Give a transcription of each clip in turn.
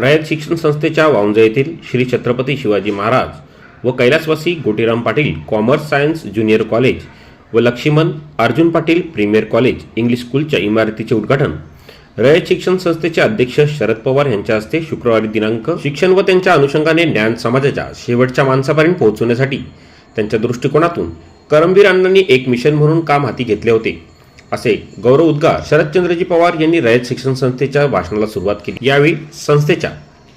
रयत शिक्षण संस्थेच्या वावंजे येथील श्री छत्रपती शिवाजी महाराज व कैलासवासी Gotiram Patil commerce science junior college व Laxman Arjun Patil premier college English स्कूलच्या इमारतीचे उद्घाटन. रयत शिक्षण संस्थेचे अध्यक्ष शरद पवार यांच्या हस्ते शुक्रवारी दिनांक शिक्षण व त्यांच्या अनुषंगाने ज्ञान समाजाच्या शेवटच्या माणसापर्यंत पोहोचवण्यासाठी त्यांच्या दृष्टिकोनातून करमवीर अण्णांनी एक मिशन म्हणून काम हाती घेतले होते. असे गौरव उद्गार शरदचंद्रजी पवार यांनी रयत शिक्षण संस्थेच्या भाषणाला सुरुवात केली. यावेळी संस्थेच्या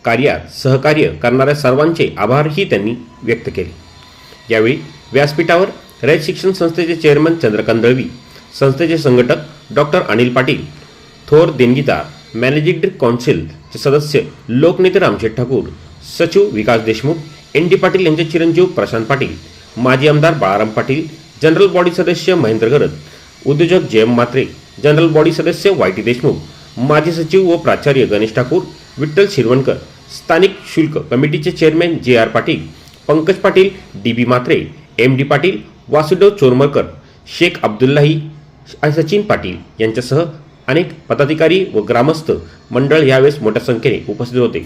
कार्यात सहकार्य करणाऱ्या सर्वांचे आभारही त्यांनी व्यक्त केले. यावेळी व्यासपीठावर रयत शिक्षण संस्थेचे चेअरमन चंद्रकांत दळवी संस्थेचे संघटक डॉक्टर अनिल पाटील थोर देणगीदार मॅनेजिंग काउन्सिलचे सदस्य लोकनेते रामशेठ ठाकूर सचिव विकास देशमुख एन डी पाटील यांचे चिरंजीव प्रशांत पाटील माजी आमदार बाळाराम पाटील जनरल बॉडी सदस्य महेंद्र गरद उद्योजक जयम मात्रे जनरल बॉडी सदस्य वाय टी देशमुख माजी सचिव व प्राचार्य गणेश ठाकूर विठ्ठल शिरवणकर स्थानिक शुल्क कमिटीचे chairman J R Patil Pankaj Patil D B Mhatre M D Patil Vasudev Chormarkar Shaikh Abdullahi Sachin Patil यांच्यासह अनेक पदाधिकारी व ग्रामस्थ मंडळ यावेळेस मोठ्या संख्येने उपस्थित होते.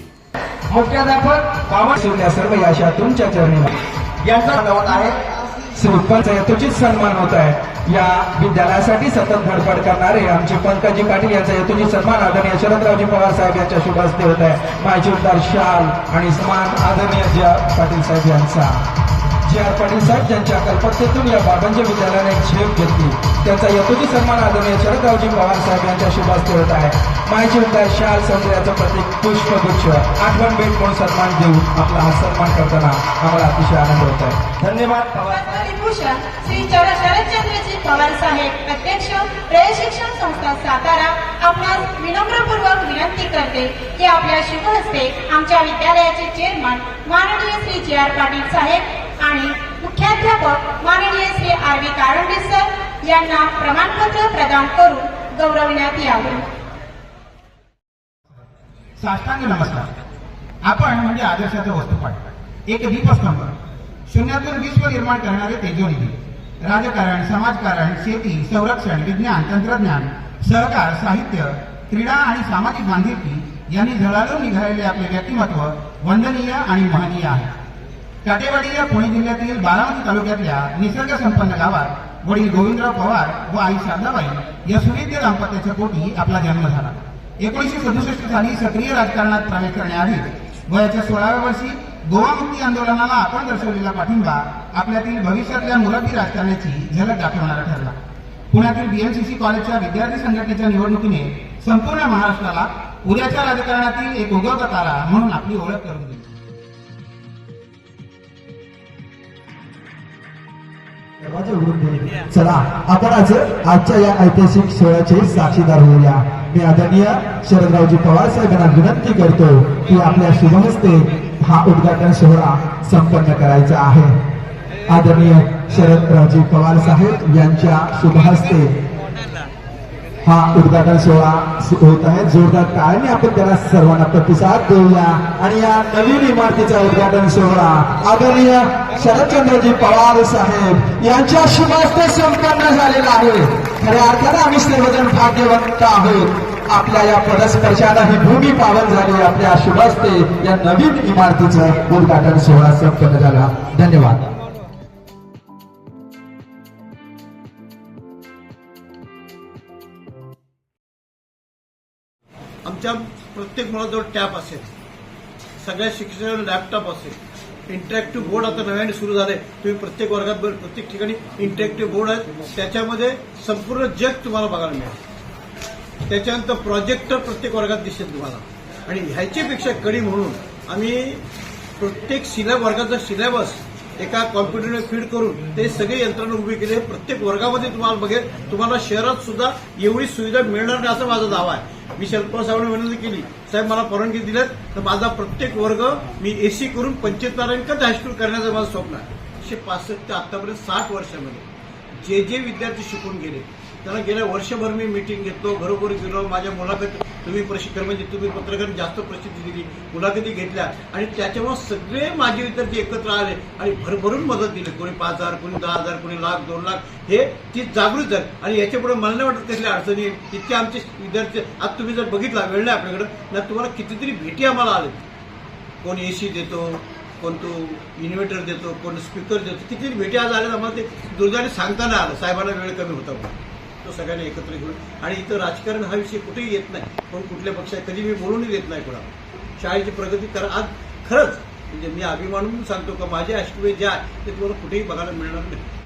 मुख्याध्यापक सर्व याशा तुमच्या चरणी यांचा धन्यवाद आहे. श्री पंच सन्मान होत आहे. या विद्यालयासाठी सतत धडपड करणारे आमचे पंकजी पाटील यांचा यथोचित सन्मान आदरणीय शरदरावजी पवार साहेब यांच्या शुभ हस्ते होत आहे. माजी उद्धार शाल आणि समान आदरणीय पाटील साहेब यांचा. जे आर पाटील साहेब ज्यांच्या कल्पकतेतून या बाबांच्या विद्यालयाने एक झेप घेतली. त्यांचा यथोचित सन्मान आदरणीय शरदरावजी पवार साहेब यांच्या शुभ हस्ते होत आहे. माजी उद्धार शाल सौंदर्याचं प्रतीक पुष्पगुच्छ. आठवण भेट म्हणून सन्मान देऊन आपला हा सन्मान करताना आम्हाला अतिशय आनंद होत आहे. धन्यवाद पवार श्री शरदचंद्रजी पवार साहेब अध्यक्ष प्रय संस्था सातारा आपणास विनम्रपूर्वक विनंती करते की आपल्या शुभ हस्ते आमच्या विद्यालयाचे चेअरमन माननीय श्री जी आर पाटील साहेब आणि मुख्याध्यापक माननीय Shri R V Karande sir यांना प्रमाणपत्र प्रदान करून गौरवण्यात यावे. साष्टांग नमस्कार. आपण म्हणजे आदर्शाचा वस्तुपाठ एक दीपस्तंभ. शून्यातून विश्व निर्माण करणारे तेजोनिधी. राजकारण समाजकारण शेती संरक्षण विज्ञान तंत्रज्ञान सहकार साहित्य क्रीडा आणि सामाजिक बांधिलकी यांनी झळाळून निघालेले आपले व्यक्तिमत्व वंदनीय आणि महनीय आहे. काटेवाडी या पुणे जिल्ह्यातील बारामती तालुक्यातल्या निसर्ग संपन्न गावात वडील गोविंदराव पवार व आई शारदाबाई या सुविद्य दाम्पत्याच्या पोटी आपला जन्म झाला. एकोणीसशे सदुसष्ट साली सक्रिय राजकारणात प्रवेश करण्याआधी वयाच्या सोळाव्या वर्षी गोवा मुक्ती आंदोलनाला आपण दर्शवलेला पाठिंबा आपल्यातील भविष्यातल्या मुरब्बी राजकारणाची झलक दाखवणारा ठरला. पुण्यातील बीएमसीसी कॉलेजच्या विद्यार्थी संघटनेच्या निवडणुकीने संपूर्ण महाराष्ट्राला उद्याच्या राजकारणातील एक उगवता तारा म्हणून आपली ओळख करून दिली. चला आपण आज आजच्या या ऐतिहासिक सोहळ्याचे साक्षीदार होऊया. मी आदरणीय शरदरावजी पवार साहेबांना विनंती करतो की आपल्या शुभहस्ते हा उद्घाटन सोहळा संपन्न करायचा आहे. आदरणीय शरदरावजी पवार साहेब यांच्या शुभहस्ते हा उद्घाटन सोहळा होत आहे. जोरदार टाळणी आपण त्याला सर्वांना प्रतिसाद देऊया. आणि या नवीन इमारतीचा उद्घाटन सोहळा आदरणीय शरदचंद्रजी पवार साहेब यांच्या शुभास्ते संपन्न झालेला आहे. खऱ्या अर्थानं आम्ही सर्वजण भाग्यवंत आहोत. आपल्या या पदस्पर्शाला ही भूमी पावन झाली. आपल्या शुभास्ते या नवीन इमारतीचं उद्घाटन सोहळा संपन्न झाला. धन्यवाद. प्रत्येक मुलाजवळ टॅब असेल. सगळ्या शिक्षकांवर लॅपटॉप असेल. इंटरॅक्टिव्ह बोर्ड आता नव्याने सुरू झाले. तुम्ही प्रत्येक वर्गात प्रत्येक ठिकाणी इंटरॅक्टिव्ह बोर्ड आहेत. त्याच्यामध्ये संपूर्ण जग तुम्हाला बघायला मिळेल. त्याच्यानंतर प्रोजेक्टर प्रत्येक वर्गात दिसेल तुम्हाला. आणि ह्याच्यापेक्षा कडी म्हणून आम्ही प्रत्येक सिलॅब वर्गाचा सिलेबस एका कॉम्प्युटरने फीड करून ते सगळे यंत्रणा उभी केली आहे. प्रत्येक वर्गामध्ये तुम्हाला बघेल तुम्हाला शहरात सुद्धा एवढी सुविधा मिळणार नाही असं माझा दावा आहे मी शरद पवार साहेबांनी विनंती केली साहेब मला परवानगी दिल्यात तर माझा प्रत्येक वर्ग मी एसी करून पंचवीस हायस्कूल करण्याचं माझं स्वप्न आहे एकशे पासष्ट ते आतापर्यंत साठ वर्षामध्ये जे जे विद्यार्थी शिकून गेले त्याला गेल्या वर्षभर मी मीटिंग घेतो घरोघरी गेलो माझ्या मुलाखत तुम्ही प्रशिक्षण म्हणजे तुम्ही पत्रकार जास्त प्रसिद्धी दिली मुलाखती घेतल्या आणि त्याच्यामुळे सगळे माझे विद्यार्थी एकत्र आले आणि भरभरून मदत दिली कोणी पाच हजार कोणी दहा हजार कोणी लाख दोन लाख हे ती जागृत झाली आणि याच्यापुढे मला नाही वाटत कसली अडचणी येईल. इतके आमचे विद्यार्थी आज तुम्ही जर बघितला वेळ नाही आपल्याकडं ना तुम्हाला कितीतरी भेटी आम्हाला आले कोण ए सी देतो कोण तो इन्व्हर्टर देतो कोण स्पीकर देतो किती भेटी आज आल्या आम्हाला ते दुर्दैवाने सांगताना आलं साहेबांना वेळ कमी होता म्हणून. तो सगळ्यांनी एकत्र घेऊन. आणि इथं राजकारण हा विषय कुठेही येत नाही. कोण कुठल्या पक्षात कधी मी बोलूनही देत नाही कोणाला. शाळेची प्रगती करा आज खरंच म्हणजे मी अभिमान म्हणून सांगतो का माझे अष्टवे जे आहे ते तुम्हाला कुठेही बघायला मिळणार नाही